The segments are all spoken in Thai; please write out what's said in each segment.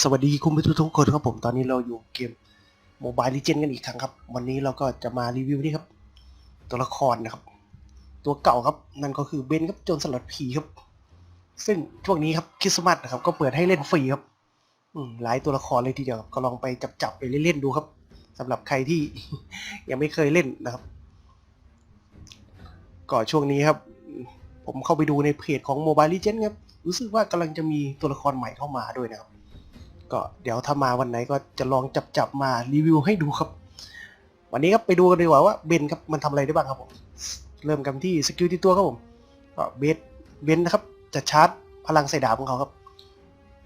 สวัสดีคุณผู้ชมทุกคนครับผมตอนนี้เราอยู่เกมโมบายลิเจนกันอีกครั้งครับ วันนี้เราก็จะมารีวิวนี่ครับ ตัวละครนะครับ ตัวเก่าครับ นั่นก็คือเบนครับจนสลัดผีครับ ซึ่งช่วงนี้ครับคริสต์มาสนะครับ ก็เปิดให้เล่นฟรีครับอืมหลายตัวละครเลยทีเดียวครับก็ลองไปจับๆไปเล่นๆดูครับสำหรับใครที่ ยังไม่เคยเล่นนะครับก็ช่วงนี้ครับ ผมเข้าไปดูในเพจของ Mobile Legends ครับรู้สึกว่ากำลังจะมีตัวละครใหม่เข้ามาด้วยนะครับ ก็เดี๋ยวถ้ามาวันไหนก็จะลองจับจับๆมารีวิวให้ดูครับ วันนี้ครับไปดูกันดีกว่าว่าเบนครับมันทำอะไรได้บ้างครับผม เริ่มกันที่สกิลที่ตัวครับผมก็เบสเบนนะครับจะชาร์จพลังใส่ดาบของเขาครับ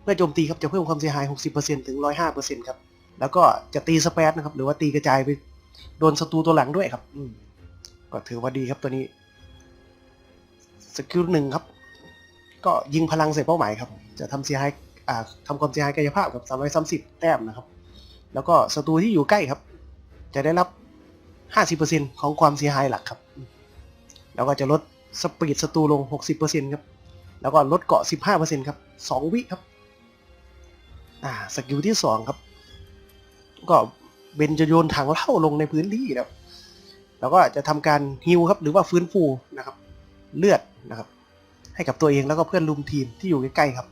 เพื่อโจมตีครับจะเพิ่มความเสียหาย 60%ถึง 105%ครับ แล้วก็จะตีสเปซนะครับ หรือว่าตีกระจายไปโดนศัตรูตัวหลังด้วยครับอืก็ถือว่าดีครับตัวนี้สกิลหนึ่งครับ ก็ยิงพลังใส่เป้าหมายครับ จะทำเสียหาย ทำความเสียหายกายภาพกับ330แต้มนะครับ แล้วก็ศัตรูที่อยู่ใกล้ครับ จะได้รับ50%ของความเสียหายหลักครับ แล้วก็จะลดสปีดศัตรูลง60%ครับ แล้วก็ลดเกาะ15%ครับ2วิครับ อ่าสกิลที่2ครับ ก็เบนจะโยนถังเหล้าลงในพื้นที่นะครับแล้วก็จะทำการฮิลครับ หรือว่าฟื้นฟูนะครับ เลือดนะครับ ให้กับตัวเองแล้วก็เพื่อนรุมทีมที่อยู่ใกล้ๆครับ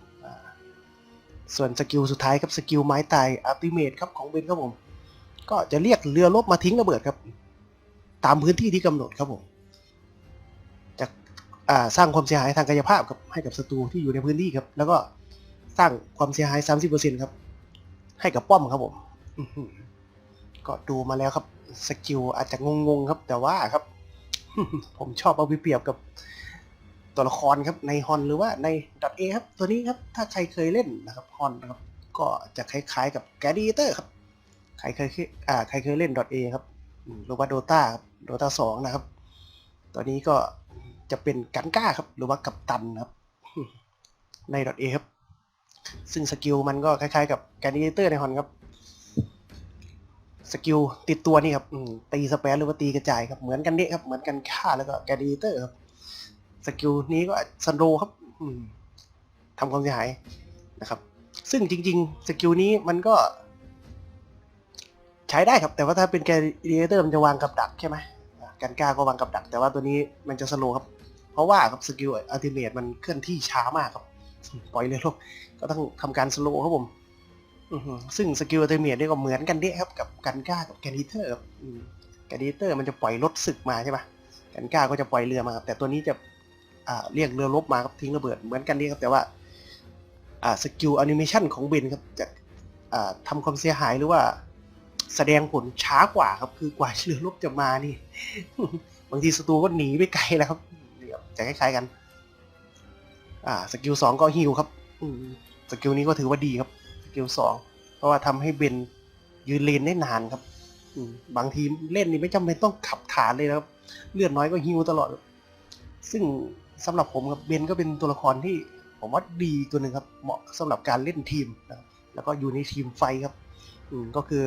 ส่วนสกิลสุดท้ายครับสกิลไม้ตายอัลติเมทครับของเบนครับผม ก็จะเรียกเรือรบมาทิ้งระเบิดครับ ตามพื้นที่ที่กำหนดครับผมจะสร้างความเสียหายทางกายภาพครับให้กับศัตรูที่อยู่ในพื้นที่ครับ แล้วก็สร้างความเสียหาย 30%ครับ ให้กับป้อมครับผมก็ดูมาแล้วครับ สกิลอาจจะงงๆครับ แต่ว่าครับ ผมชอบเอาไปเปรียบกับ ตัวละครครับในฮอนหรือว่าในดอทเอครับตัวนี้ครับถ้าใครเคยเล่นนะครับฮอนนะครับก็จะคล้ายๆกับแกดีเตอร์ครับใครเคยอ่าใครเคยเล่น .a ครับหรือว่า Dota ครับ Dota 2 นะครับตอนนี้ก็จะเป็นกันก้าครับ หรือว่ากับตันครับ ใน .a ครับ ซึ่งสกิลมันก็คล้ายๆกับแก a เตอร์ในฮอนครับสกิลติดตัวนี่ครับตีสเปซหรือว่าตีกระจายครับเหมือนกันนี่ครับเหมือนกันฆ่าแล้วก็แก a เตอร์ครับ สกิลนี้ก็ซันโดครับทำความเสียหายนะครับ ซึ่งจริง ๆ สกิลนี้มันก็ ใช้ได้ครับ แต่ว่าถ้าเป็นแกเรเตอร์มันจะวางกับดักใช่ไหมกันกล้าก็วางกับดัก แต่ว่าตัวนี้มันจะสโลครับ เพราะว่าครับสกิลอัลติเมทมันเคลื่อนที่ช้ามากครับปล่อยเลยลูกก็ต้องทำการสโลครับผมซึ่งสกิลอัลติเมทนี่ก็เหมือนกันเด้ครับกับกันกล้ากับแกนิเตอร์ครับแกนิเตอร์มันจะปล่อยรถศึกมาใช่ปะกันกล้าก็จะปล่อยเรือมาครับแต่ตัวนี้จะ เรียกเรือรบมาครับทิ้งระเบิดเหมือนกันนี่ครับแต่ว่าอ่าสกิลแอนิเมชันของเบนครับจะอ่าทำความเสียหายหรือว่าแสดงผลช้ากว่าครับ คือกว่าเรือรบจะมานี่ บางทีศัตรูก็หนีไปไกลแล้วครับนี่ครับจะคล้ายๆกัน อ่าสกิลสองก็ฮิวครับสกิลนี้ก็ถือว่าดีครับสกิลสองเพราะว่าทำให้เบนยืนเลนได้นานครับบางทีเล่นนี่ไม่จำเป็นต้องขับฐานเลยนะครับ เลือดน้อยก็ฮิวตลอด ซึ่ง สำหรับผมครับเบนก็เป็นตัวละครที่ผมว่าดีตัวหนึ่งครับ เหมาะสำหรับการเล่นทีมนะแล้วก็อยู่ในทีมไฟครับอืมก็คือ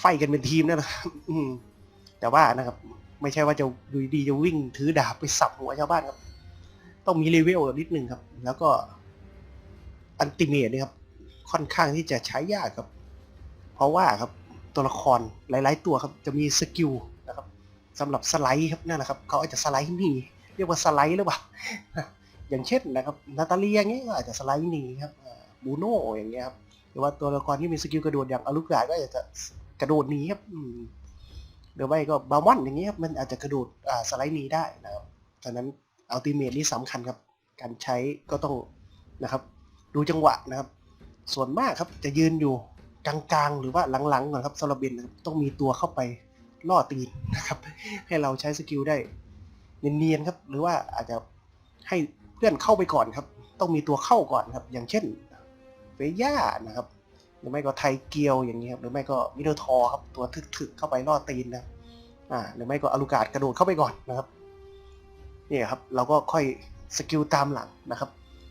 ไฟกันเป็นทีมนั่นแหละอืมแต่ว่านะครับ ไม่ใช่ว่าจะดูดีจะวิ่งถือดาบไปสับหัวชาวบ้านครับ ต้องมีเลเวลนิดนึงครับ แล้วก็อันติเมทนี่ครับ ค่อนข้างที่จะใช้ยากครับ เพราะว่าครับตัวละครหลาย ๆ ตัวครับ จะมีสกิลนะครับสำหรับสไลด์ครับนั่นแหละครับ เขาอาจจะสไลด์หนี เรียกว่าสไลด์หรือเปล่า อย่างเช่นนะครับนาตาเลียเงี้ยก็อาจจะสไลด์หนีครับบูโน่อย่างเงี้ยครับหรือว่าตัวละครที่มีสกิลกระโดดอย่างอลูกาก็อาจจะกระโดดหนีครับหรือไม่ก็บาร์มอนอย่างเงี้ยครับมันอาจจะกระโดดสไลด์หนีได้นะครับฉะนั้นอัลติเมทนี่สำคัญครับ การใช้ก็ต้องนะครับ ดูจังหวะนะครับ ส่วนมากครับจะยืนอยู่กลางๆ หรือว่าหลังๆก่อนครับสำหรับเบนนะครับต้องมีตัวเข้าไปล่อตีนนะครับ ให้เราใช้สกิลได้ เนียนๆครับ หรือว่าอาจจะให้เพื่อนเข้าไปก่อนครับ ต้องมีตัวเข้าก่อนครับ อย่างเช่นเฟย่านะครับ หรือไม่ก็ไทเกียวอย่างนี้ครับหรือไม่ก็มิเดอร์ทอครับตัวถึกๆเข้าไปล่อตีนนะอ่าหรือไม่ก็อลูกาดกระโดดเข้าไปก่อนนะครับนี่ครับเราก็ค่อยสกิลตามหลังนะครับ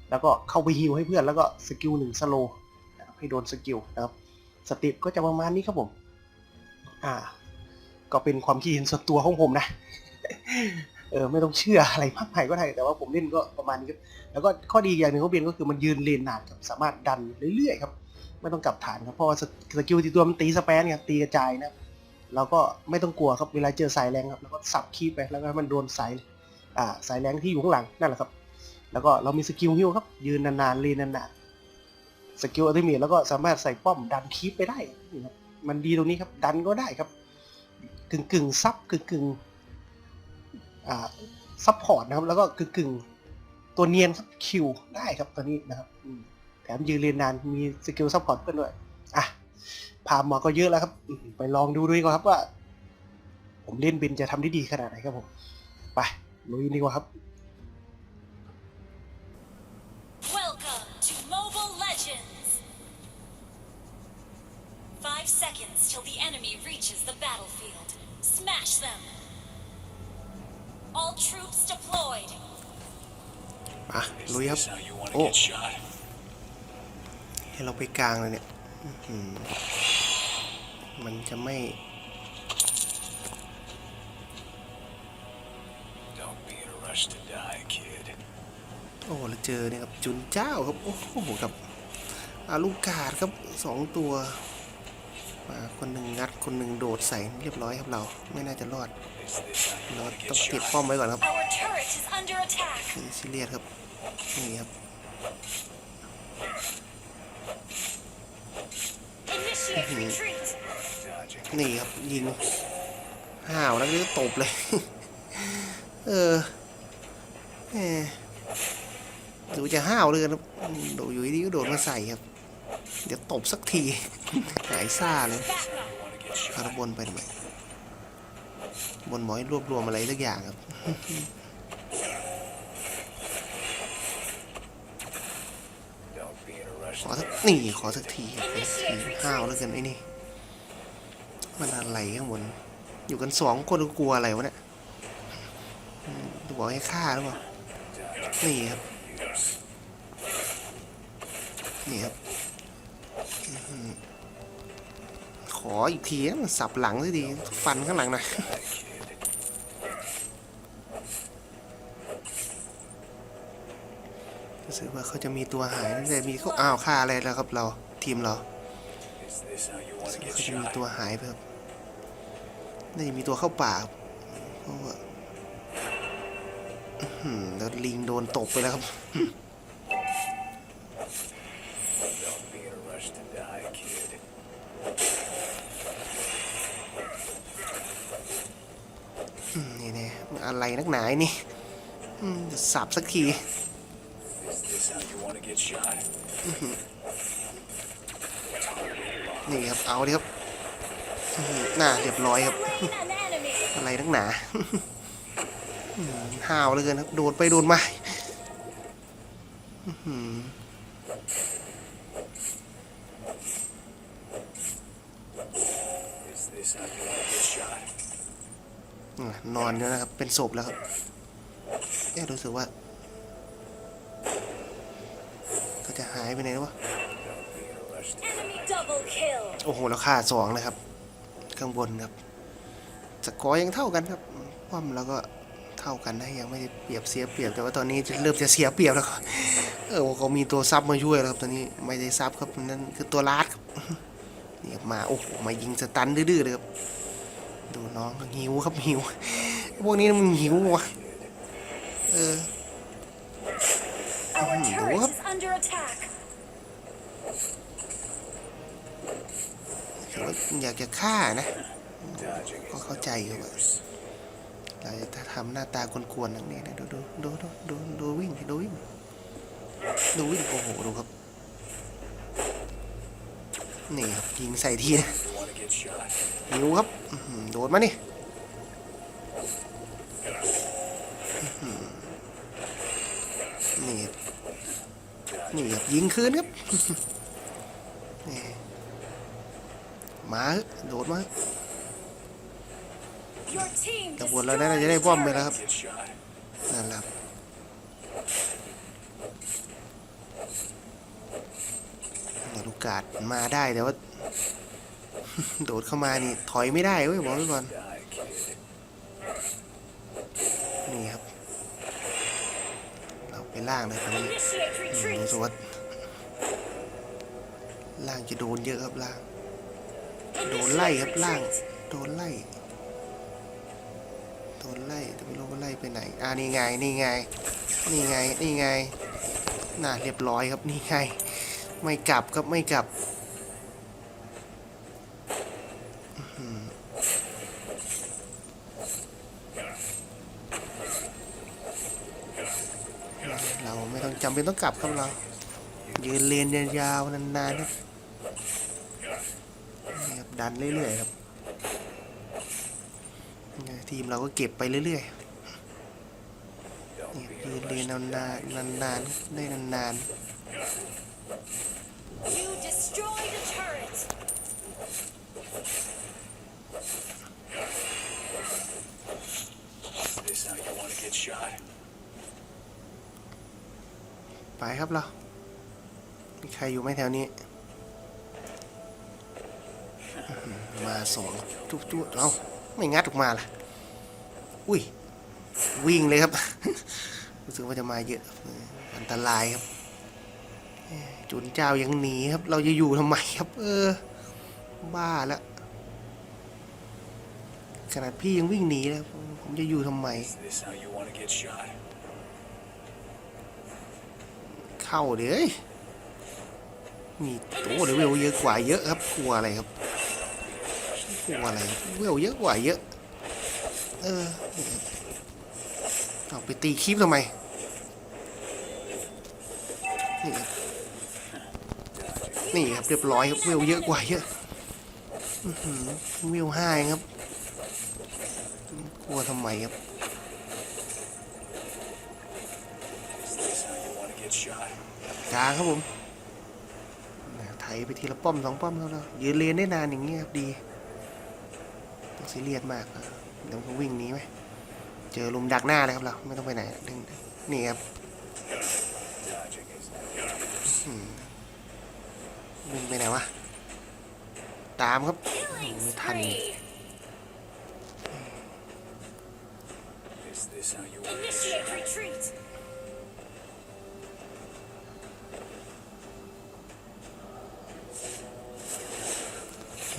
แล้วก็เข้าไปฮิวให้เพื่อนแล้วก็สกิลหนึ่งสโลให้โดนสกิลนะครับสติปก็จะประมาณนี้ครับผม อ่า ก็เป็นความคิดเห็นส่วนตัวของผมนะ เออไม่ต้องเชื่ออะไรมากมายก็ได้แต่ว่าผมเล่นก็ประมาณนี้ครับแล้วก็ข้อดีอย่างหนึ่งของเบียนก็คือมันยืนเลนนานครับสามารถดันเรื่อยๆครับไม่ต้องกลับฐานครับเพราะว่าสกิลที่ตัวมันตีสเปนครับตีกระจายนะครับเราก็ไม่ต้องกลัวครับเวลาเจอสายแรงครับแล้วก็สับคีบไปแล้วก็ให้มันโดนสายอ่าสายแรงที่อยู่ข้างหลังนั่นแหละครับ แล้วก็เรามีสกิลฮิวครับ ยืนนานๆเลนนานๆสกิลอัลติเมทแล้วก็สามารถใส่ป้อมดันคีบไปได้นะครับมันดีตรงนี้ครับดันก็ได้ครับกึ่งกึ่งซับกึ่งกึ่ง อ่าซับพอร์ตนะครับ แล้วก็กึ่งกึ่งตัวเนียนครับคิวได้ครับตัวนี้นะครับแถมยืนเรียนนานมีสกิลซับพอร์ตเพื่อนด้วยอะพามาก็เยอะแล้วครับ ไปลองดูด้วยก่อนครับว่า ผมเล่นบินจะทำได้ดีขนาดไหนครับผม ไปลุยดีกว่าครับ อะ Is ลุยครับ this how you want to โอ้ get shot? ให้เราไปกลางเลยเนี่ยอื้อหือมันจะไม่ Don't be in a rush to die, kid. โอ้แล้วเจอเนี่ยครับจุนเจ้าครับ โอ้โหกับอาลูกาดครับสองตัวมาคนหนึ่งงัดคนหนึ่งโดดใส่เรียบร้อยครับเราไม่น่าจะรอด Is this how you เรา want to ต้อง get เก็บ shot? ป้อมไว้ก่อนครับ Our turret is under attack. นี่ซีเรียสครับ นี่ครับ Initiate retreat. Dodging. นี่ครับ ยิงห้าวแล้วก็ตบเลย เออแหมดูจะห้าวเลยครับโดดอยู่ดีๆก็โดดมาใส่ครับ เดี๋ยวตบสักที หายซ่าเลย Back up. Want to get คา shot? ร์บนไปทำไมบนหมอยรวบรวมอะไรสักอย่างครับ ขอสักนี่ขอสักทีทีห้าวแล้วกันไอ้นี่ มันอะไรข้างบน อยู่กันสองคนก็กลัวอะไรวะเนี่ยอืมบอกให้ฆ่าหรือเปล่า นี่ครับ นี่ครับ ขออีกทีนะมันสับหลังสิดีฟันข้างหลังหน่อย รู้สึกว่าเขาจะมีตัวหายแต่มีเขาอ้าวฆ่าอะไรแล้วครับเราทีมเราเขาจะมีตัวหายไปครับน่าจะมีตัวเข้าป่าเพราะว่าแล้วลิงโดนตบไปแล้วครับนี่แน่อะไรนักหนาไอ้นี่สับสักที นี่ครับ เอาดิครับอื้อหือน่าเรียบร้อยครับ Slain an enemy. อะไรนักหนาอืมห้าวเหลยเกินครับ โดดไปโดดมาอื้อหือ Is this how you want to get shot? อะนอนอยู่นะครับ เป็นศพแล้วครับเอ๊ะรู้สึกว่า หายไปไหนวะ Don't be in a rush to Enemy double kill. โอ้โหแล้วค่าสองนะครับ ข้างบนครับสกอร์ยังเท่ากันครับป้อมแล้วก็เท่ากันนะยังไม่ได้เปรียบเสียเปรียบแต่ว่าตอนนี้จะเริ่มจะเสียเปรียบแล้วครับเออเขามีตัวซับมาช่วยแล้วครับตอนนี้ไม่ได้ซับครับนั่นคือตัวลาดครับนี่ครับมาโอ้โหมายิงสตันดื้อๆเลยครับดูน้องก็หิวครับหิวพวกนี้มันหิววะเออ is under attack. ถือว่าอยากจะฆ่านะก็เข้าใจอยู่ว่าเราจะทำหน้าตากวนๆอย่างนี้นะดูดูดูดูดูดูวิ่งดูวิ่งดูวิ่งโอ้โหดูครับนี่ครับยิงใส่ทีนะหิวครับโดดมานี่อื้อหือนี่ครับ นี่ครับยิงคืนครับนี่มาเถอะโดดมา Your team ตำรวจเราได้น่าจะได้ป้อมไปแล้วครับ Get shot. นั่นแหละครับเดี๋ยวลูกกาดมาได้แต่ว่า โดดเข้ามานี่ ถอยไม่ได้เว้ยบอกไว้ก่อน Die, kid. นี่คล่างเลยตอนนี้ สวดล่างจะโดนเยอะครับล่าง โดนไล่ครับล่าง โดนไล่ โดนไล่แต่ไม่รู้ว่าไล่ไปไหน อ่านี่ไง นี่ไง นี่ไง นี่ไง น่าเรียบร้อยครับ นี่ไง ไม่กลับครับ ไม่กลับอื้อหือเราไม่ต้อง จำเป็นต้องกลับครับเรา ยืนเรียนยาวๆนานๆครับนี่ครับดันเรื่อยๆครับทีมเราก็เก็บไปเรื่อยๆเนี่ยยืนเรียนนานๆนานๆได้นานๆ ครับเรา มีใครอยู่ไหมแถวนี้ มาสองจุ๊จุ๊เอ้าไม่งัดออกมาล่ะ อุ้ย วิ่งเลยครับ รู้สึกว่าจะมาเยอะ อันตรายครับ จุนเจ้ายังหนีครับ เราจะอยู่ทำไมครับ เออ บ้าแล้วขนาดพี่ยังวิ่งหนีเลยครับผมจะอยู่ทำไม เข้าเด้ยมีโอ้เลเวลเยอะกว่าเยอะครับกลัวอะไรครับกลัวอะไรเวลเยอะกว่าเยอะ เออเอาไปตีคลิปทำไมนี่ครับนี่ครับเรียบร้อยครับเวลเยอะกว่าเยอะอื้อหือเวลห้าครับ กลัวทำไมครับ กลางครับผมไถไปทีละป้อมสองป้อมแล้วเรายืนเรียนได้นานอย่างเงี้ยครับดีต้องซีเรียสมากเดี๋ยวก็วิ่งหนีไหมเจอลุมดักหน้าเลยครับเราไม่ต้องไปไหนดึงนี่ครับวิ่งไปไหนวะตามครับ Killing Honey.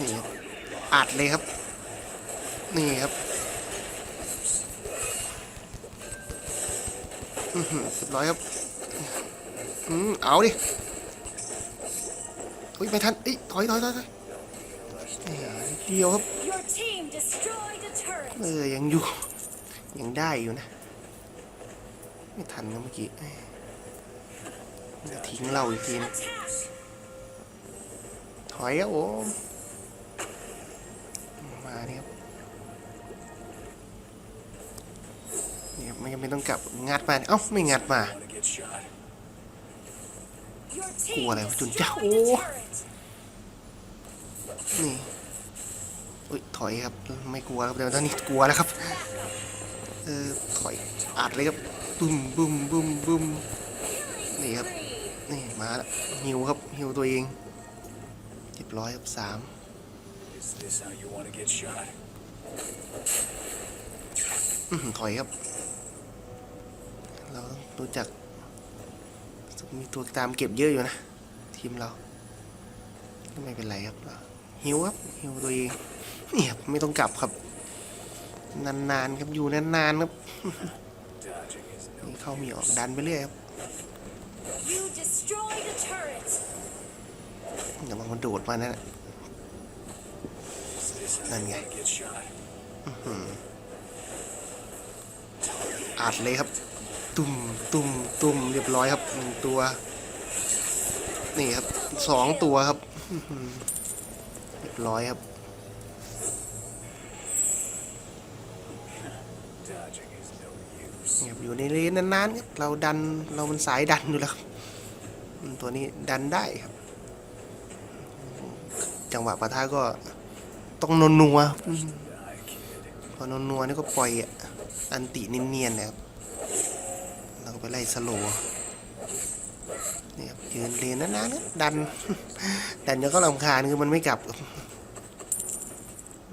นี่ครับอัดเลยครับ นี่ครับอือหือเรียบร้อยครับ อืมเอาดิอุ้ยไม่ทันเอ้ยถอยถอยถอยถอยนี่นิดเดียวครับ Your team destroyed a turret. เออ ยังอยู่ ยังได้อยู่นะ ไม่ทันนะเมื่อกี้จะทิ้งเราอีกทีนะ Attack. ถอยครับผม จำเป็นต้องกลับงัดมาเอ้าไม่งัดมา Want to get shot? Your Cua team này, chuẩn destroyed chắc. a Ô. turret. นี่อุ้ยถอยครับไม่กลัวครับเดี๋ยวตอนนี้กลัวแล้วครับเออถอยอัดเลยครับบึ้มบึ้มบึ้มบึ้มนี่ครับนี่มาแล้วหิวครับหิวตัวเองเรียบร้อยครับสามถอยครับ เราต้องรู้จักมีตัวตามเก็บเยอะอยู่นะ ทีมเราไม่เป็นไรครับเราหิวครับหิวตัวเองนี่ครับไม่ต้องกลับครับ นานๆครับอยู่นานๆครับนี่เข้ามีออกดันไปเรื่อยครับเดี๋ยวมันโดดมานั่นน่ะ Is this how Năn you nghe. want to get shot? อัดเลยครับ ตุ่มตุ่มตุ่มเรียบร้อยครับหนึ่งตัว นี่ครับสองตัวครับเรียบร้อยครับเงียอยู่ในเลนนานๆครับเราดันเรามันสายดันอยู่แล้วครับตัวนี้ดันได้ครับ จังหวะปะทะก็ต้องนนัวๆอืม Die, kid. พอนนัวนี่ก็ปล่อยอันติเนียนๆนะครับเราก็ ไปไล่สโลว์นี่ครับยืนเรียนนานๆครับดัน ดันจนก็ลำคาญคือมันไม่กลับ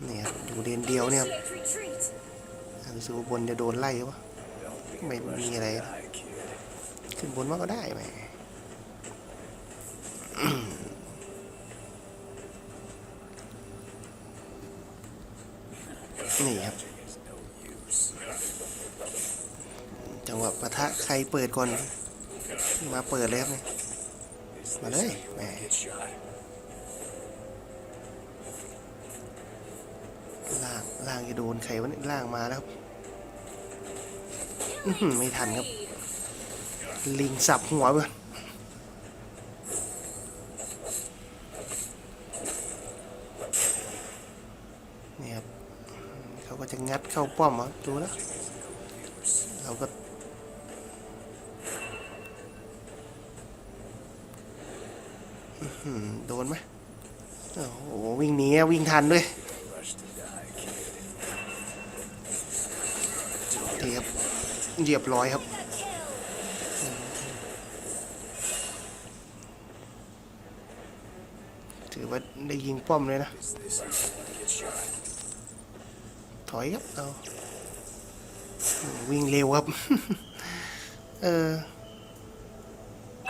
นี่ครับอยู่เรียนเดียวเนี่ยครับรู้สึกว่าบนจะโดนไล่หรือเปล่า Don't be Mày in a rush nghĩ to này. die, kid. ขึ้นบนมาก็ได้ไหม นี่ครับ Is no use. จังหวะปะทะ ใครเปิดก่อน มาเปิดเลยครับเนี่ย Is Mà this đấy, how you wanna mẹ. get shot? ล่างล่างจะโดนใครวะเนี่ยล่างมาแล้วครับไม่ทันครับ ลิงสับหัวไปก่อนนี่ครับเขาก็จะงัดเข้าป้อมเหรอดูแล้วเราก็ โดนไหมโอ้โหวิ่งหนีวิ่งทันด้วย Rush to die, kid. นี่ครับเรียบร้อยครับถือว่าได้ยิงป้อมเลยนะ ถอยครับเอาวิ่งเร็วครับ เออ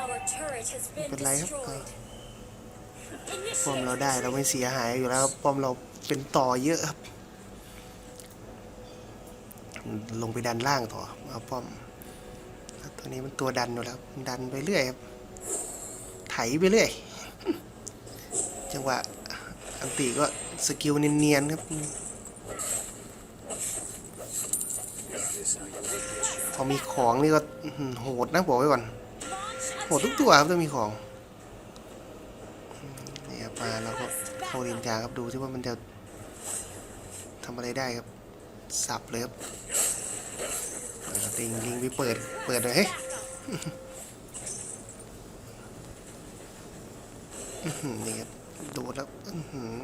Our turret has been Bên này hấp, destroyed. ป้อมเราได้เราไม่เสียหายอยู่แล้วป้อมเราเป็นต่อเยอะครับ ลงไปดันล่างต่อเอาป้อมตัวนี้มันตัวดันอยู่แล้วดันไปเรื่อยครับไถไปเรื่อยจังหวะอันติก็สกิลเนียนๆครับพอมีของนี่ก็โหดนะบอกไว้ก่อน โหดทุกตัวครับถ้ามีของ มาเราก็เข้าลินจาครับดูซิว่ามันจะทำอะไรได้ครับ สับเลยครับเปิดลิงลิงไปเปิด เปิดเลยเฮ้ยอื้อหือนี่ครับโดดแล้วอื้อหือ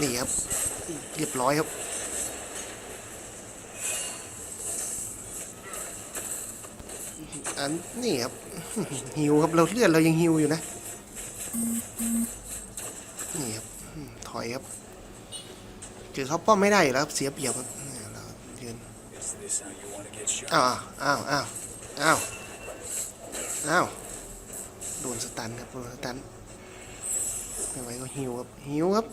นี่ครับ เรียบร้อยครับอันนี่ครับหิวครับเราเลือดเรายังหิวอยู่นะ นี่ครับถอยครับเจอเขาป้อมไม่ได้อยู่แล้วเสียเปรียบครับเนี่ยเรายืนอ้าวอ้าวอ้าวอ้าวอ้าวโดนสตันครับโดนสตันไม่ไหวก็หิวครับหิวครับ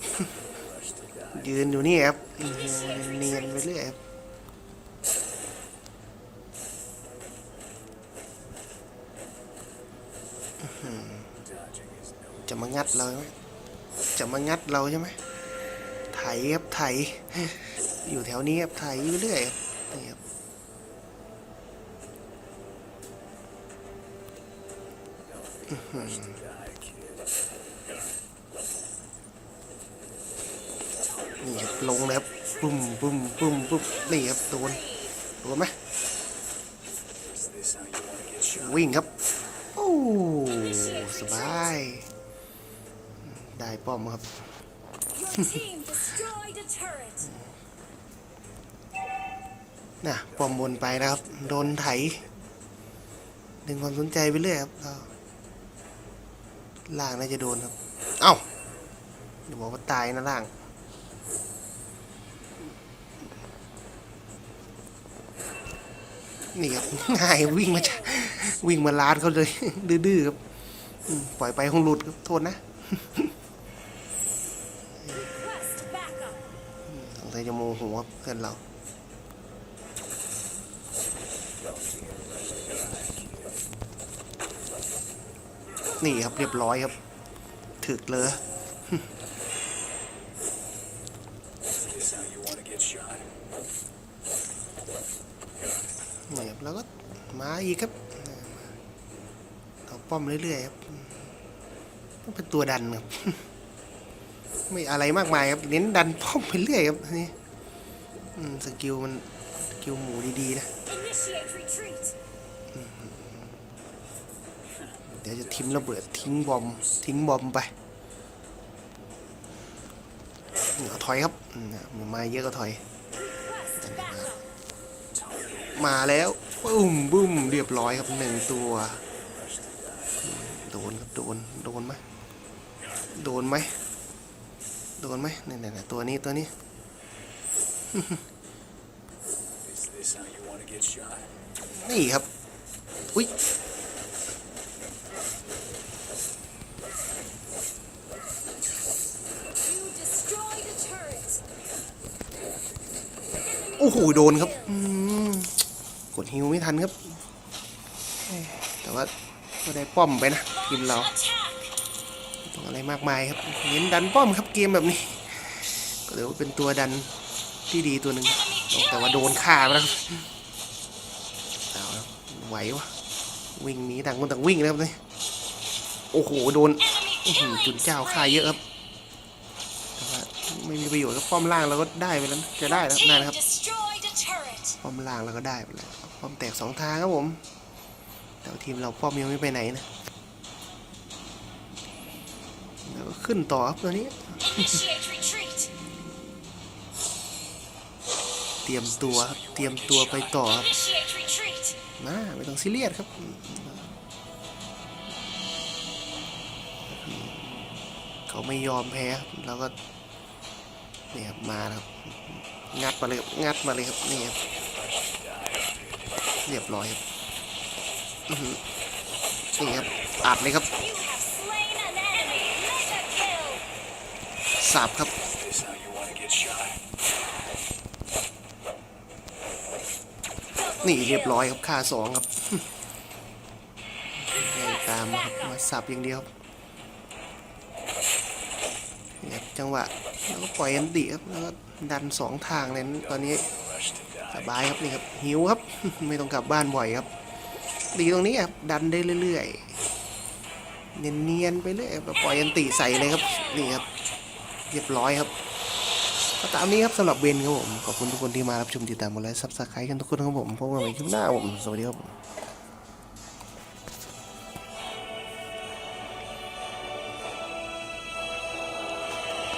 ยืนอยู่นี่ครับเนียนไปเรื่อยครับ จะมางัดเราใช่ไหมจะมางัดเราใช่ไหมไถครับไถ อยู่แถวนี้ครับไถไปเรื่อยครับนี่ครับนี่ครับลงเลยครับปุ้มปุ้มปุ้มปุ้มนี่ครับโดนโดนไหมวิ่งครับ ป้อมครับ Your team destroyed a turret. น่ะป้อมบนไปนะครับ โดนไถดึงความสนใจไปเรื่อยครับเราล่างน่าจะโดนครับ เอ้าอย่าบอกว่าตายนะล่าง นี่ครับง่ายวิ่งมาจะวิ่งมาลาดเขาเลย ดื้อๆครับอืมปล่อยไปคงหลุดครับ โทษนะ งสัยจะโมโหครับเพื่อนเรา นี่ครับเรียบร้อยครับ ถึกเลย Is this how you wanna get shot? นี่ครับแล้วก็มาอีกครับเอาป้อมเรื่อยๆครับต้องเป็นตัวดันครับ ไม่อะไรมากมายครับ เน้นดันป้อมไปเรื่อยครับนี่ อืมสกิลมันสกิลหมูดีๆนะ Initiate retreat. เดี๋ยวจะทิ้งระเบิดทิ้งบอมทิ้งบอมไปเอาถอยครับอืมมันมาเยอะก็ถอย Request backup. มาแล้วปุ้มบุ้มเรียบร้อยครับหนึ่งตัวโดนครับโดนโดนไหมโดนไหมโดนไหมนี่นี่ตัวนี้ตัวนี้ นี่ครับ อุ้ยโอ้โห โดนครับ กดฮิวไม่ทันครับ แต่ว่าก็ได้ป้อมไปนะ ทีมเราต้องอะไรมากมายครับ เน้นดันป้อมครับเกมแบบนี้ ก็ถือว่าเป็นตัวดัน ที่ดีตัวหนึ่งแต่ว่าโดนฆ่าไปแล้วครับเอาละไหววะวิ่งหนีต่างคนต่างวิ่งเลยครับนี่โอ้โหโดน Enemy อื้อหือ killing จุนเจ้าฆ่าเยอะครับแต่ว่าไม่มีประโยชน์ครับป้อมล่างเราก็ได้ไปแล้วนะจะได้แล้ว Team ได้นะครับ destroyed a turret. ป้อมล่างเราก็ได้ไปแล้วป้อมแตกสองทางครับผม แต่ว่าทีมเราป้อมยังไม่ไปไหนนะแล้วก็ขึ้นต่อครับตัวนี้ เตรียมตัวครับ เตรียมตัวไปต่อครับ Initiate retreat. นะไม่ต้องซีเรียสครับเขาไม่ยอมแพ้ครับเราก็เนี่ยครับมาแล้วครับ งัดมาเลยครับ งัดมาเลยครับนี่ครับเรียบร้อยครับอื้อหือนี่ครับอัดเลยครับ You have slain an enemy. Mega kill. สับครับ นี่เรียบร้อยครับค่าสองครับตามครับมาสับอย่างเดียวครับนี่ครับจังหวะแล้วก็ปล่อยอันติครับแล้วก็ดันสองทางเลยตอนนี้สบายครับนี่ครับหิวครับ ไม่ต้องกลับบ้านบ่อยครับ ดีตรงนี้ครับดันได้เรื่อยๆเนียนๆไปเรื่อยแบบปล่อยอันติใส่เลยครับนี่ครับ เรียบร้อยครับ ก็ตามนี้ครับสำหรับเบนครับผม ขอบคุณทุกคนที่มารับชมติดตามกดไลค์ซับสไครต์กันทุกคนครับผมพบกันใหม่คลิปหน้าครับผม สวัสดีครับผม